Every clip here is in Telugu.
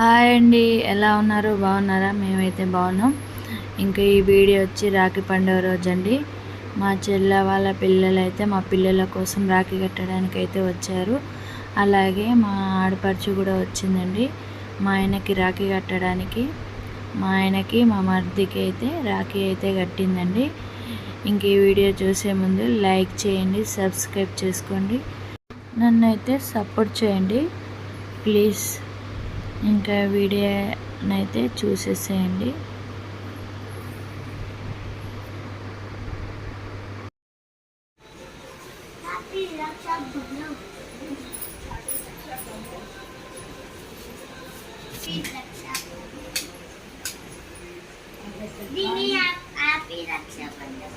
హాయ్ అండి ఎలా ఉన్నారు? బాగున్నారా? మేమైతే బాగున్నాం. ఇంకా ఈ వీడియో వచ్చి రాఖీ పండుగ రోజు అండి మా చెల్ల వాళ్ళ పిల్లలైతే మా పిల్లల కోసం రాఖీ కట్టడానికి అయితే వచ్చారు. అలాగే మా ఆడపడుచు కూడా వచ్చిందండి. మా ఆయనకి రాఖీ కట్టడానికి. మా ఆయనకి మా మర్దికి అయితే రాఖీ అయితే కట్టిందండి. ఇంక ఈ వీడియో చూసే ముందు లైక్ చేయండి సబ్స్క్రైబ్ చేసుకోండి. నన్ను అయితే సపోర్ట్ చేయండి. ప్లీజ్. ఇంకా వీడియోనైతే చూసేసేయండి. దీని హ్యాపీ రక్షాబంధన్.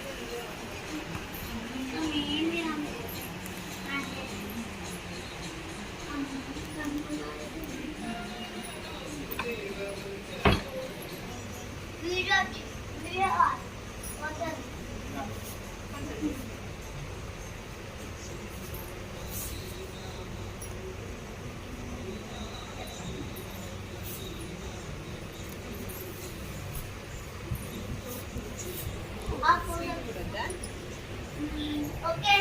వీడియో వీడియో వద్దు ఓకే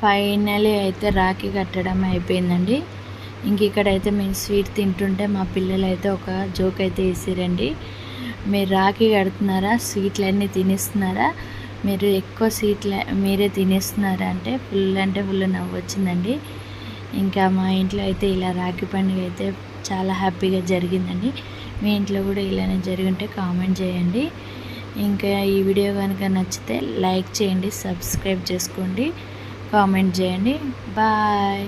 ఫైనలీ అయితే రాఖీ కట్టడం అయిపోయిందండి. ఇంక ఇక్కడైతే మేము స్వీట్ తింటుంటే మా పిల్లలు అయితే ఒక జోక్ అయితే వేసిరండి. మీరు రాఖీ కడుతున్నారా? స్వీట్లన్నీ తినేస్తున్నారా? మీరు ఎక్కువ స్వీట్ల మీరే తినేస్తున్నారా అంటే ఫుల్ అంటే ఫుల్ నవ్వు వచ్చిందండి ఇంకా మా ఇంట్లో అయితే ఇలా రాఖీ పండుగ అయితే చాలా హ్యాపీగా జరిగిందండి. మీ ఇంట్లో కూడా ఇలానే జరిగింటే కామెంట్ చేయండి. ఇంకా ఈ వీడియో కనుక నచ్చితే లైక్ చేయండి సబ్స్క్రైబ్ చేసుకోండి కామెంట్ చేయండి. బాయ్.